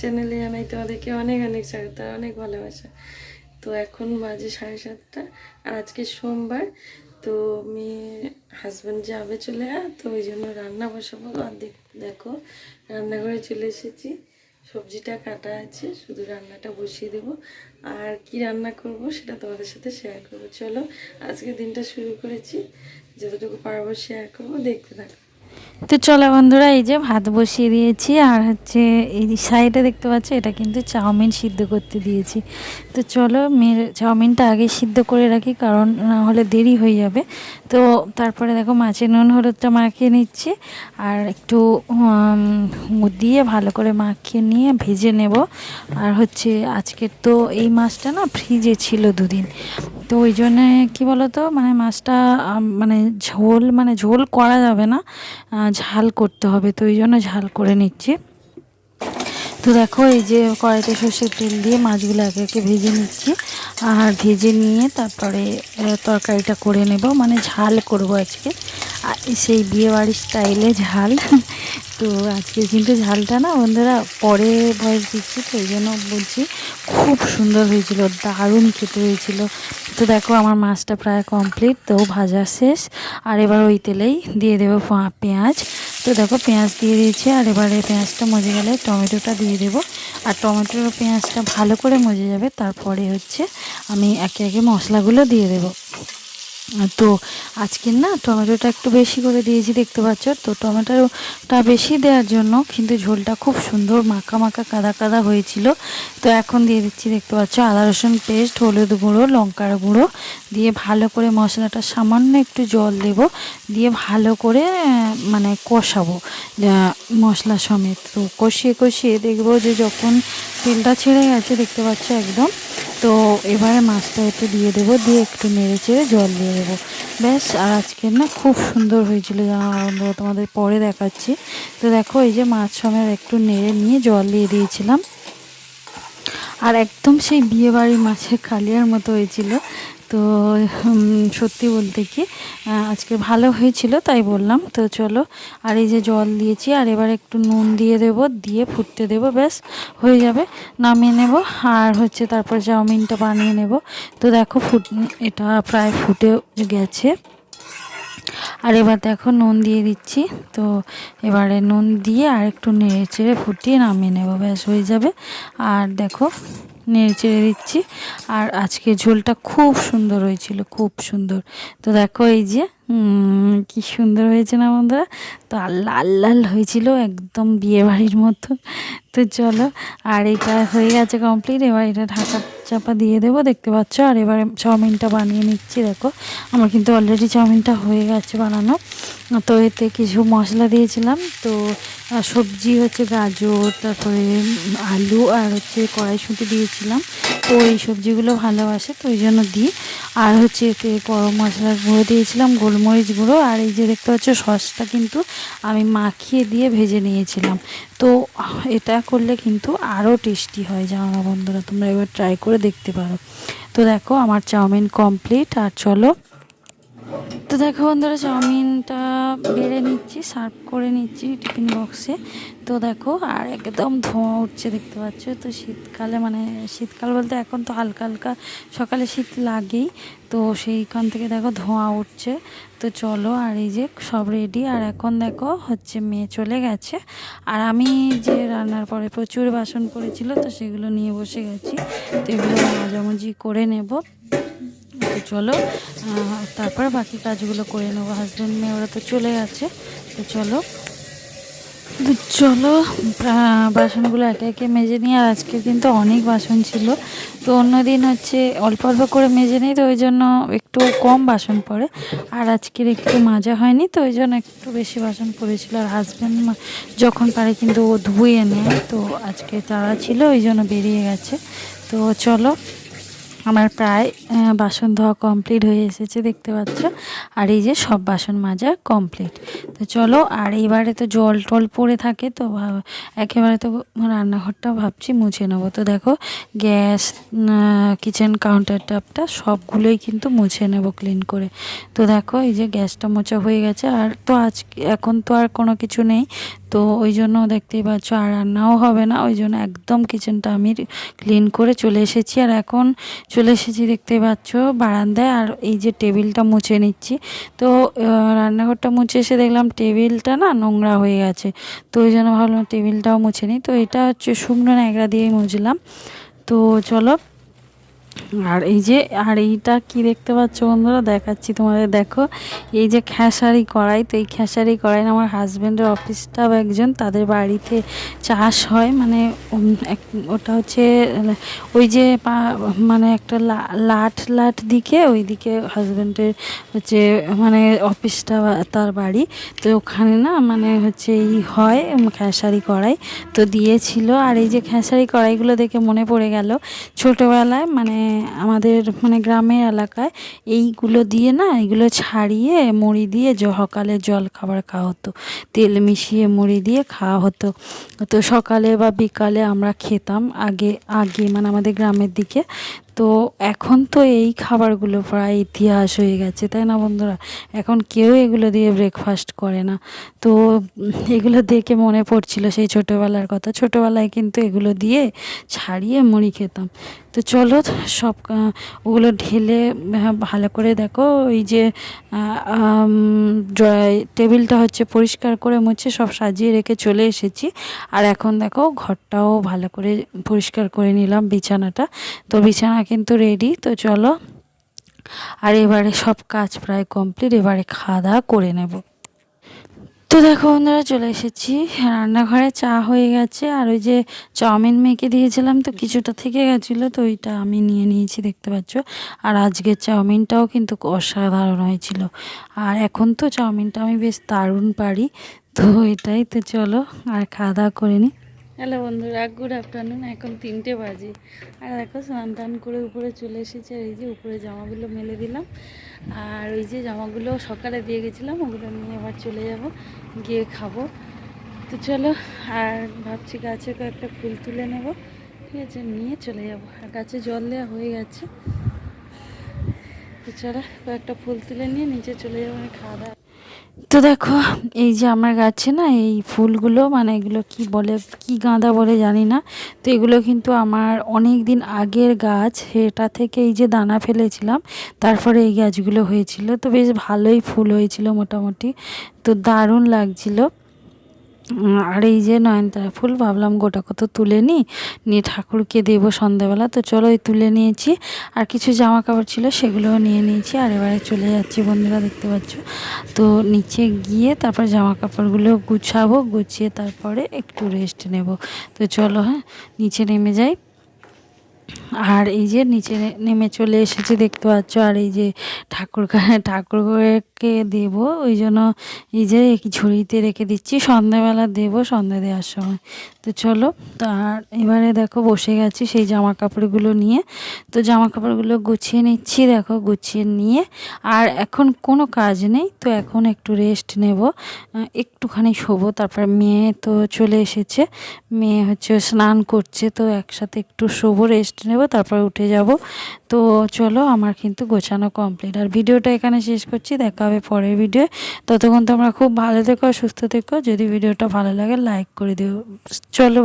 চ্যানেলে জানাই তোমাদেরকে অনেক অনেক স্বাগত অনেক ভালোবাসা। তো এখন বাজে সাড়ে সাতটা। আর আজকে সোমবার, তো মেয়ে হাজব্যান্ড যাবে চলে আর তো ওই জন্য রান্না বসাবো। আর দেখো রান্নাঘরে চলে এসেছি। সবজিটা কাটা আছে, শুধু রান্নাটা বসিয়ে দেব। আর কি রান্না করব সেটা তোমাদের সাথে শেয়ার করব। চলো, আজকে দিনটা শুরু করেছি। যতটুকু পারব শেয়ার করব। দেখতে থাকো। তো চলো বন্ধুরা, এই যে ভাত বসিয়ে দিয়েছি, আর হচ্ছে এই সাইডে দেখতে পাচ্ছ, এটা কিন্তু চাউমিন সিদ্ধ করতে দিয়েছি। তো চলো মেয়ের চাউমিনটা আগে সিদ্ধ করে রাখি, কারণ না হলে দেরি হয়ে যাবে। তো তারপরে দেখো, মাছের নুন হলুদটা মাখিয়ে নিচ্ছি, আর একটু দিয়ে ভালো করে মাখিয়ে নিয়ে ভেজে নেব। আর হচ্ছে আজকে তো এই মাছটা না ফ্রিজে ছিল দুদিন। তো ওই জন্যে কী বলতো মানে মাছটা মানে ঝোল মানে ঝোল করা যাবে না ঝাল করতে হবে, তো ওই জন্য ঝাল করে নিচ্ছি। তো দেখো এই যে কড়াইতে সর্ষের তেল দিয়ে মাছগুলো একে একে ভেজে নিচ্ছি, আর ভেজে নিয়ে তারপরে তরকারিটা করে নেব মানে ঝাল করব আজকে। সেই বিয়েবাড়ির স্টাইলে ঝাল। তো আজকে কিন্তু ঝালটা না বন্ধুরা পরে ভয়েস দিচ্ছি, তো এই জন্য বলছি খুব সুন্দর হয়েছিল, দারুণ খেতে হয়েছিল। তো দেখো আমার মাছটা প্রায় কমপ্লিট তো ভাজা শেষ। আর এবার ওই তেলেই দিয়ে দেবো পেঁয়াজ। তো দেখো পেঁয়াজ দিয়ে দিয়েছি, আর এবারে পেঁয়াজটা মজে গেলে টমেটোটা দিয়ে দেবো। আর টমেটোর পেঁয়াজটা ভালো করে মজে যাবে, তারপরে হচ্ছে আমি একে একে মশলাগুলো দিয়ে দেবো। তো আজকের না টমেটোটা একটু বেশি করে দিয়েছি, দেখতে পাচ্ছ? তো টমেটোটা বেশি দেওয়ার জন্য কিন্তু ঝোলটা খুব সুন্দর মাখা মাখা কাদা কাদা হয়েছিল। তো এখন দিয়ে দিচ্ছি, দেখতে পাচ্ছ, আদা রসুন পেস্ট, হলুদ গুঁড়ো, লঙ্কার গুঁড়ো। দিয়ে ভালো করে মশলাটা সামান্য একটু জল দেব। দিয়ে ভালো করে মানে কষাবো মশলা সমেত। তো কষিয়ে কষিয়ে দেখব যে যখন তেলটা ছেড়ে গেছে, দেখতে পাচ্ছ একদম। তো এবারে মাছটা একটু দিয়ে দেবো, দিয়ে একটু নেড়ে চেড়ে জল দিয়ে দেবো। ব্যাস, আর আজকে না খুব সুন্দর হয়েছিল বন্ধুরা তোমাদের পরে দেখাচ্ছি। তো দেখো, এই যে মাছ সময় একটু নেড়ে নিয়ে জল দিয়ে দিয়েছিলাম। আর একদম সেই বিয়েবাড়ির মাছের কালিয়ার মতো হয়েছিল। তো সত্যি বলতে কি আজকে ভালো হয়েছিল তাই বললাম। তো চলো, আর এই যে জল দিয়েছি, আর এবার একটু নুন দিয়ে দেব, দিয়ে ফুটতে দেব, ব্যাস, হয়ে যাবে, নামিয়ে নেব। আর হচ্ছে তারপর চাউমিনটা বানিয়ে নেব। তো দেখো ফুট, এটা প্রায় ফুটে গেছে। আর এবার দেখো নুন দিয়ে দিচ্ছি। তো এবারে নুন দিয়ে আর একটু নেড়ে চেড়ে ফুটিয়ে নামিয়ে নেব, ব্যাস, হয়ে যাবে। আর দেখো নেড়ে চেড়ে দিচ্ছি। আর আজকে ঝোলটা খুব সুন্দর হয়েছিল, খুব সুন্দর। তো দেখো এই যে কি সুন্দর হয়েছে না বন্ধুরা? তো লাল লাল হয়েছিল একদম বিয়েবাড়ির মতো। তো চলো, আর এটা হয়ে গেছে কমপ্লিট এবার এটা ঢাকা চাপা দিয়ে দেবো, দেখতে পাচ্ছ? আর এবারে চাউমিনটা বানিয়ে নিচ্ছি, দেখো। আমার কিন্তু অলরেডি চাউমিনটা হয়ে গেছে বানানো। তো এতে কিছু মশলা দিয়েছিলাম, তো সবজি হচ্ছে গাজর, তারপরে আলু আর হচ্ছে কড়াইশুঁটি দিয়েছিলাম। তো এই সবজিগুলো ভালোবাসে, তো ওই জন্য দিই। আর হচ্ছে এতে গরম মশলার গুঁড়ো দিয়েছিলাম, গোলমরিচ গুঁড়ো। আর এই যে দেখতে পাচ্ছ, সসটা কিন্তু আমি মাখিয়ে দিয়ে ভেজে নিয়েছিলাম। তো এটা করলে কিন্তু আরও টেস্টি হয় জামা বন্ধুরা, তোমরা এবার ট্রাই করে দেখতে পারো। তো দেখো, আমার চাউমিন কমপ্লিট আর চলো তো দেখো বন্ধুরা, চাউমিনটা বেড়ে নিচ্ছি, সার্ভ করে নিচ্ছি টিফিন বক্সে। তো দেখো, আর একদম ধোঁয়া উঠছে, দেখতে পাচ্ছ? তো শীতকালে মানে শীতকাল বলতে এখন তো হালকা হালকা সকালে শীত লাগেই। তো সেইখান থেকে দেখো ধোঁয়া উঠছে। তো চলো, আর এই যে সব রেডি আর এখন দেখো হচ্ছে মেয়ে চলে গেছে। আর আমি যে রান্নার পরে প্রচুর বাসন পড়েছিল, তো সেগুলো নিয়ে বসে গেছি। তো এগুলো মাঝামাঝি করে নেব। চলো তারপর বাকি কাজগুলো করে নেব। হাজব্যান্ড মেয়ে, ওরা তো চলে গেছে। তো চলো। চলো বাসনগুলো একে একে মেজে নিয়ে আর আজকে কিন্তু অনেক বাসন ছিল। তো অন্যদিন হচ্ছে অল্প অল্প করে মেজে নিই, তো ওই জন্য একটু কম বাসন পড়ে। আর আজকের একটু মাজা হয়নি, তো ওই জন্য একটু বেশি বাসন পড়েছিল। আর হাজব্যান্ড যখন পারে কিন্তু ও ধুয়ে নেয়, তো আজকে তারা ছিল, ওই জন্য বেরিয়ে গেছে। তো চলো। আমার প্রায় বাসন ধোয়া কমপ্লিট হয়ে এসেছে, দেখতে পাচ্ছ। আর এই যে সব বাসন মাজা কমপ্লিট তো চলো, আর এইবারে তো জল টল পড়ে থাকে, তো একেবারে তো রান্নাঘরটা ভাবছি মুছে নেব। তো দেখো, গ্যাস কিচেন কাউন্টার টপটা সবগুলোই কিন্তু মুছে নেব ক্লিন করে। তো দেখো, এই যে গ্যাসটা মোচা হয়ে গেছে, আর তো আজ এখন তো আর কোনো কিছু নেই। তো ওই জন্য দেখতেই পাচ্ছ, আর রান্নাও হবে না। ওই জন্য একদম কিচেনটা আমি ক্লিন করে চলে এসেছি। আর এখন চলে এসেছি দেখতে পাচ্ছ বারান্দায়, আর এই যে টেবিলটা মুছে নিচ্ছি। তো রান্নাঘরটা মুছে এসে দেখলাম টেবিলটা না নোংরা হয়ে গেছে। তো ওই জন্য ভাবলাম টেবিলটাও মুছে নিই। তো এটা হচ্ছে শুকনো ন্যাকড়া দিয়েই মুছলাম। তো চলো আর এই যে, আর এইটা কি দেখতে পাচ্ছ বন্ধুরা? দেখাচ্ছি তোমাদের। দেখো, এই যে খেসারি কড়াই, তো এই খেসারি কড়াই আমার হাজব্যান্ডের অফিসটাও একজন, তাদের বাড়িতে চাষ হয়। মানে ওটা হচ্ছে, ওই যে মানে একটা লাট লাট দিকে ওই দিকে হাজব্যান্ডের হচ্ছে মানে অফিসটা তার বাড়ি। তো ওখানে না মানে হচ্ছে এই হয় খেসারি কড়াই। তো দিয়েছিল, আর এই যে খেসারি কড়াইগুলো দেখে মনে পড়ে গেল, ছোটোবেলায় মানে আমাদের মানে গ্রামের এলাকায় এইগুলো দিয়ে না এগুলো ছাড়িয়ে মুড়ি দিয়ে সকালে জল খাবার খাওয়া হতো। তেল মিশিয়ে মুড়ি দিয়ে খাওয়া হতো। তো সকালে বা বিকালে আমরা খেতাম আগে আগে মানে আমাদের গ্রামের দিকে। তো এখন তো এই খাবারগুলো প্রায় ইতিহাস হয়ে গেছে, তাই না বন্ধুরা? এখন কেউ এগুলো দিয়ে ব্রেকফাস্ট করে না। তো এগুলো দেখে মনে পড়ছিল সেই ছোটোবেলার কথা। ছোটোবেলায় কিন্তু এগুলো দিয়ে ছাড়িয়ে মুড়ি খেতাম। তো চলো সব ওগুলো ঢেলে ভালো করে দেখো, ওই যে টেবিলটা হচ্ছে পরিষ্কার করে মুছে সব সাজিয়ে রেখে চলে এসেছি। আর এখন দেখো ঘরটাও ভালো করে পরিষ্কার করে নিলাম বিছানাটা। তো বিছানা কিন্তু রেডি তো চলো। আর এবারে সব কাজ প্রায় কমপ্লিট এবারে খাওয়া দাওয়া করে নেব। তো দেখো বন্ধুরা, চলে এসেছি। রান্নাঘরে চা হয়ে গেছে, আর ওই যে চাউমিন মেখে দিয়েছিলাম, তো কিছুটা থেকে গেছিল, তো ওইটা আমি নিয়ে নিয়েছি, দেখতে পাচ্ছ। আর আজকের চাউমিনটাও কিন্তু অসাধারণ হয়েছিল। আর এখন তো চাউমিনটা আমি বেশ দারুণ পারি, তো এটাই, তো চলো, আর খাওয়া দাওয়া করে নিই হ্যালো বন্ধুরা গুড আফটারনুন এখন তিনটে বাজে। আর দেখো, স্নান টান করে উপরে চলে এসেছে, আর এই যে উপরে জামাগুলো মেলে দিলাম। আর ওই যে জামাগুলো সকালে দিয়ে গেছিলাম, ওগুলো নিয়ে আবার চলে যাব, গিয়ে খাব। তো চলো, আর ভাবছি গাছে কয়েকটা ফুল তুলে নেব। ঠিক আছে, নিয়ে চলে যাব। আর গাছে জল দেওয়া হয়ে গেছে। তো চলো, কয়েকটা ফুল তুলে নিয়ে নিচে চলে যাব, আমি খাওয়া দাওয়া তো দেখো, এই যে আমার গাছে না এই ফুলগুলো মানে এগুলো কি বলে, কি গাঁদা বলে জানি না, তো এগুলো কিন্তু আমার অনেক দিন আগের গাছ, সেটা থেকে এই যে দানা ফেলেছিলাম, তারপরে এই গাছগুলো হয়েছিল, তো বেশ ভালোই ফুল হয়েছিল মোটামুটি, তো দারুণ লাগছিল। আর এই যে নয়নতারা ফুল, ভাবলাম গোটা কত তুলে নিই। নিয়ে ঠাকুরকে দেবো সন্ধ্যাবেলা। তো চলো ওই তুলে নিয়েছি। আর কিছু জামা কাপড় ছিল সেগুলোও নিয়ে নিয়েছি। আর এবারে চলে যাচ্ছি বন্ধুরা, দেখতে পাচ্ছ? তো নিচে গিয়ে তারপর জামা কাপড়গুলো গুছাবো, গুছিয়ে তারপরে একটু রেস্ট নেব। তো চলো হ্যাঁ নিচে নেমে যাই। আর এই যে নিচে নেমে চলে এসেছি, দেখতে পাচ্ছ। আর এই যে ঠাকুর ঠাকুরকে দেব, ওই জন্য এই যে ঝুড়িতে রেখে দিচ্ছি। সন্ধ্যাবেলা দেবো, সন্ধ্যা দেওয়ার সময়। তো চলো, তো আর এবারে দেখো, বসে গেছি সেই জামা কাপড়গুলো নিয়ে। তো জামা কাপড়গুলো গুছিয়ে নিচ্ছি, দেখো, গুছিয়ে নিয়ে। আর এখন কোনো কাজ নেই, তো এখন একটু রেস্ট নেব। একটুখানি শোবো, তারপর মেয়ে তো চলে এসেছে। মেয়ে হচ্ছে স্নান করছে, তো একসাথে একটু শোবো, রেস্ট নেব, তারপর উঠে যাব। তো চলো, আমার কিন্তু গোছানো কমপ্লিট আর ভিডিওটা এখানে শেষ করছি, দেখা হবে পরের ভিডিও ততক্ষণ তোমরা খুব ভালো থেকো, সুস্থ থেকো। যদি ভিডিওটা ভালো লাগে লাইক করে দিও। চলো